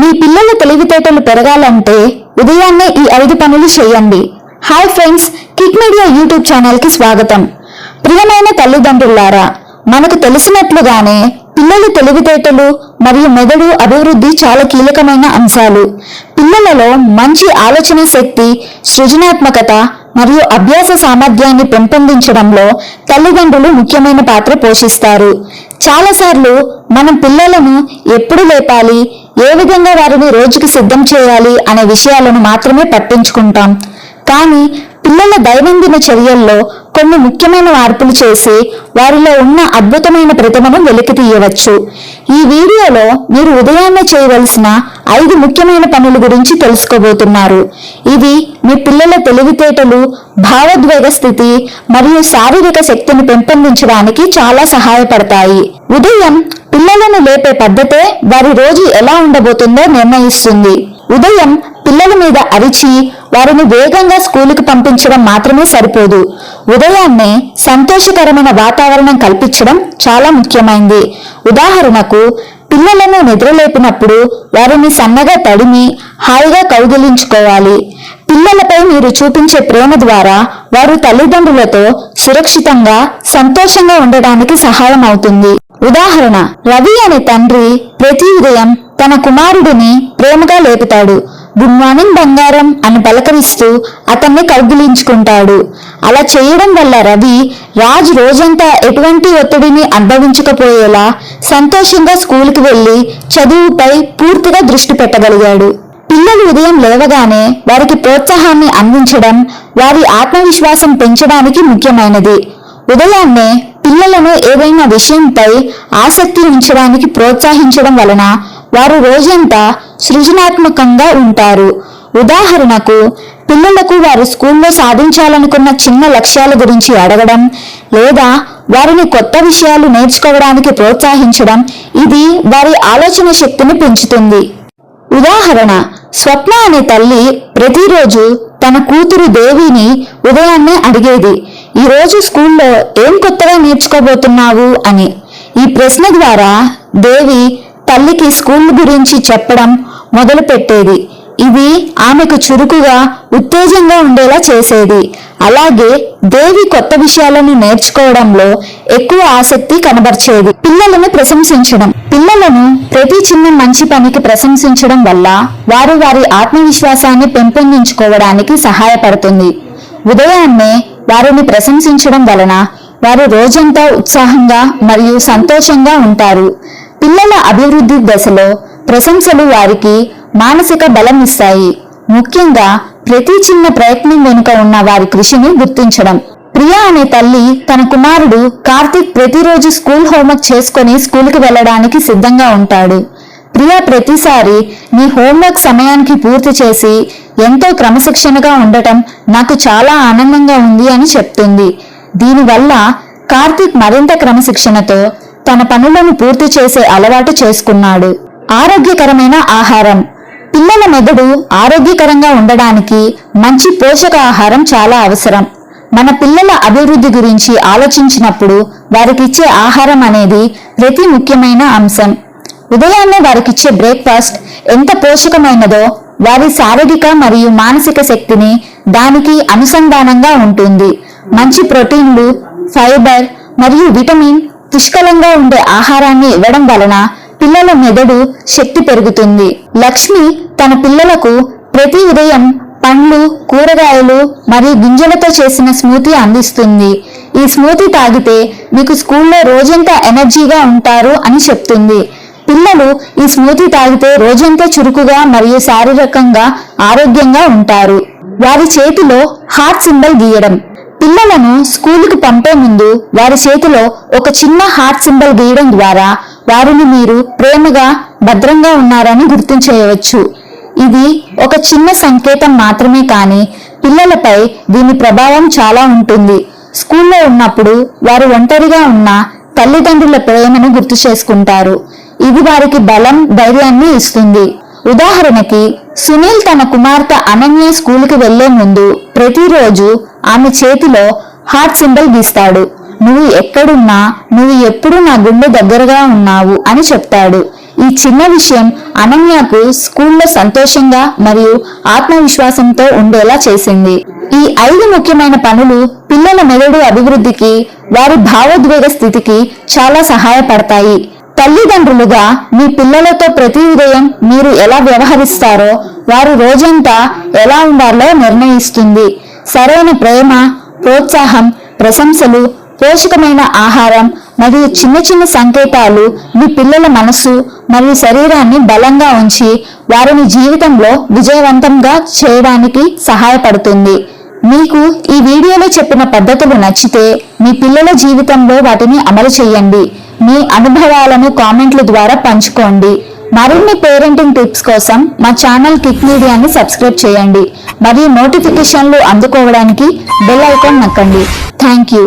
మీ పిల్లల తెలివితేటలు పెరగాలంటే ఉదయాన్నే ఈ ఐదు పనులు చేయండి. Hi friends kick media YouTube ఛానల్కి స్వాగతం. ప్రియమైన తల్లిదండ్రులారా మనకు తెలిసినట్లుగానే పిల్లల తెలివితేటలు మరియు మెదడు అభివృద్ధి చాలా కీలకమైన అంశాలు. పిల్లలలో మంచి ఆలోచన శక్తి సృజనాత్మకత మరియు అభ్యాస సామర్థ్యాన్ని పెంపొందించడంలో తల్లిదండ్రులు ముఖ్యమైన పాత్ర పోషిస్తారు. చాలాసార్లు మనం పిల్లలను ఎప్పుడు లేపాలి ఏ విధంగా వారిని రోజుకి సిద్ధం చేయాలి అనే విషయాలను మాత్రమే పట్టించుకుంటాం. కానీ పిల్లల దైనందిన చర్యల్లో కొన్ని ముఖ్యమైన మార్పులు చేసి వారిలో ఉన్న అద్భుతమైన ప్రతిభను వెలికి తీయవచ్చు. ఈ వీడియోలో మీరు ఉదయాన్నే చేయవలసిన ఐదు ముఖ్యమైన పనుల గురించి తెలుసుకోబోతున్నారు. ఇవి మీ పిల్లల తెలివితేటలు భావోద్వేగ స్థితి మరియు శారీరక శక్తిని పెంపొందించడానికి చాలా సహాయపడతాయి. ఉదయం పిల్లలను లేపే పద్ధతే వారి రోజు ఎలా ఉండబోతుందో నిర్ణయిస్తుంది. ఉదయం పిల్లల మీద అరిచి వారిని వేగంగా స్కూలుకి పంపించడం మాత్రమే సరిపోదు. ఉదయాన్నే సంతోషకరమైన వాతావరణం కల్పించడం చాలా ముఖ్యమైంది. ఉదాహరణకు పిల్లలను నిద్రలేపినప్పుడు వారిని సన్నగా తడిమి హాయిగా కౌగిలించుకోవాలి. పిల్లలపై మీరు చూపించే ప్రేమ ద్వారా వారు తల్లిదండ్రులతో సురక్షితంగా సంతోషంగా ఉండడానికి సహాయం అవుతుంది. ఉదాహరణ రవి అనే తండ్రి ప్రతి ఉదయం తన కుమారుడిని ప్రేమగా లేపుతాడు. గుడ్ మార్నింగ్ బంగారం అని పలకరిస్తూ అతన్ని కౌగిలించుకుంటాడు. అలా చేయడం వల్ల రవి రాజ్ రోజంతా ఎటువంటి ఒత్తిడిని అనుభవించకపోయేలా సంతోషంగా స్కూల్కి వెళ్ళి చదువుపై పూర్తిగా దృష్టి పెట్టగలిగాడు. పిల్లలు ఉదయం లేవగానే వారికి ప్రోత్సాహాన్ని అందించడం వారి ఆత్మవిశ్వాసం పెంచడానికి ముఖ్యమైనది. ఉదయాన్నే పిల్లలను ఏదైనా విషయంపై ఆసక్తి ఉంచడానికి ప్రోత్సహించడం వలన వారు రోజంతా సృజనాత్మకంగా ఉంటారు. ఉదాహరణకు పిల్లలకు వారు స్కూల్లో సాధించాలనుకున్న చిన్న లక్ష్యాల గురించి అడగడం లేదా వారిని కొత్త విషయాలు నేర్చుకోవడానికి ప్రోత్సహించడం ఇది వారి ఆలోచన శక్తిని పెంచుతుంది. ఉదాహరణ స్వప్న అనే తల్లి ప్రతిరోజు తన కూతురు దేవిని ఉదయాన్నే అడిగేది ఈరోజు స్కూల్లో ఏం కొత్తగా నేర్చుకోబోతున్నావు? అని. ఈ ప్రశ్న ద్వారా దేవి తల్లికి స్కూల్ గురించి చెప్పడం మొదలుపెట్టేది. ఇది ఆమెకు చురుకుగా ఉత్తేజంగా ఉండేలా చేసేది. అలాగే దేవి కొత్త విషయాలను నేర్చుకోవడంలో ఎక్కువ ఆసక్తి కనబర్చేది. పిల్లలను ప్రశంసించడం. పిల్లలను ప్రతి చిన్న మంచి పనికి ప్రశంసించడం వల్ల వారు వారి ఆత్మవిశ్వాసాన్ని పెంపొందించుకోవడానికి సహాయపడుతుంది. ఉదయాన్నే వారిని ప్రశంసించడం వలన వారు రోజంతా ఉత్సాహంగా మరియు సంతోషంగా ఉంటారు. పిల్లల అభివృద్ధి దశలో ప్రశంసలు వారికి మానసిక బలం ఇస్తాయి. ముఖ్యంగా ప్రతి చిన్న ప్రయత్నం వెనుక ఉన్న వారి కృషిని గుర్తించడం. ప్రియా అనే తల్లి తన కుమారుడు కార్తిక్ ప్రతిరోజు స్కూల్ హోంవర్క్ చేసుకుని స్కూల్కి వెళ్ళడానికి సిద్ధంగా ఉంటాడు. ప్రియా ప్రతిసారి నీ హోంవర్క్ సమయానికి పూర్తి చేసి ఎంతో క్రమశిక్షణగా ఉండటం నాకు చాలా ఆనందంగా ఉంది అని చెప్తుంది. దీనివల్ల కార్తిక్ మరింత క్రమశిక్షణతో తన పనులను పూర్తి చేసే అలవాటు చేసుకున్నాడు. ఆరోగ్యకరమైన ఆహారం. పిల్లల మెదడు ఆరోగ్యకరంగా ఉండడానికి మంచి పోషక ఆహారం చాలా అవసరం. మన పిల్లల అభివృద్ధి గురించి ఆలోచించినప్పుడు వారికిచ్చే ఆహారం అనేది ప్రతి ముఖ్యమైన అంశం. ఉదయాన్నే వారికిచ్చే బ్రేక్ఫాస్ట్ ఎంత పోషకమైనదో వారి శారీరక మరియు మానసిక శక్తిని దానికి అనుసంధానంగా ఉంటుంది. మంచి ప్రోటీన్లు ఫైబర్ మరియు విటమిన్ పుష్కలంగా ఉండే ఆహారాన్ని ఇవ్వడం వలన పిల్లల మెదడు శక్తి పెరుగుతుంది. లక్ష్మి తన పిల్లలకు ప్రతి ఉదయం పండ్లు కూరగాయలు మరియు గింజలతో చేసిన స్మూతీ అందిస్తుంది. ఈ స్మూతీ తాగితే మీకు స్కూల్లో రోజంతా ఎనర్జీగా ఉంటారు అని చెప్తుంది. పిల్లలు ఈ స్మూతీ తాగితే రోజంతా చురుకుగా మరియు శారీరకంగా ఆరోగ్యంగా ఉంటారు. వారి చేతిలో హార్ట్ సింబల్ గీయడం. పిల్లలను స్కూలుకు పంపే ముందు వారి చేతిలో ఒక చిన్న హార్ట్ సింబల్ గీయడం ద్వారా వారిని మీరు ప్రేమగా భద్రంగా ఉన్నారని గుర్తించేయవచ్చు. ఇది ఒక చిన్న సంకేతం మాత్రమే కానీ పిల్లలపై దీని ప్రభావం చాలా ఉంటుంది. స్కూల్లో ఉన్నప్పుడు వారు ఒంటరిగా ఉన్న తల్లిదండ్రుల ప్రేమను గుర్తు చేసుకుంటారు. ఇది వారికి బలం ధైర్యాన్ని ఇస్తుంది. ఉదాహరణకి సునీల్ తన కుమార్తె అనన్య స్కూల్కి వెళ్ళే ముందు ప్రతిరోజు ఆమె చేతిలో హార్ట్ సింబల్ గీస్తాడు. నువ్వు ఎక్కడున్నా నువ్వు ఎప్పుడూ నా గుండె దగ్గరగా ఉన్నావు అని చెప్తాడు. ఈ చిన్న విషయం అనన్యకు స్కూల్లో సంతోషంగా మరియు ఆత్మవిశ్వాసంతో ఉండేలా చేసింది. ఈ ఐదు ముఖ్యమైన పనులు పిల్లల మెదడు అభివృద్ధికి వారి భావోద్వేగ స్థితికి చాలా సహాయపడతాయి. తల్లిదండ్రులుగా మీ పిల్లలతో ప్రతి ఉదయం మీరు ఎలా వ్యవహరిస్తారో వారు రోజంతా ఎలా ఉండాలో నిర్ణయిస్తుంది. సరైన ప్రేమ ప్రోత్సాహం ప్రశంసలు పోషకమైన ఆహారం మరియు చిన్న చిన్న సంకేతాలు మీ పిల్లల మనసు మరియు శరీరాన్ని బలంగా ఉంచి వారిని జీవితంలో విజయవంతంగా చేయడానికి సహాయపడుతుంది. మీకు ఈ వీడియోలో చెప్పిన పద్ధతులు నచ్చితే మీ పిల్లల జీవితంలో వాటిని అమలు చేయండి. మీ అనుభవాలను కామెంట్ల ద్వారా పంచుకోండి. మరిన్ని పేరెంటింగ్ టిప్స్ కోసం మా ఛానల్ కిక్ మీడియాని సబ్స్క్రైబ్ చేయండి. మరియు నోటిఫికేషన్లు అందుకోవడానికి బెల్ ఐకాన్ నొక్కండి. Thank you.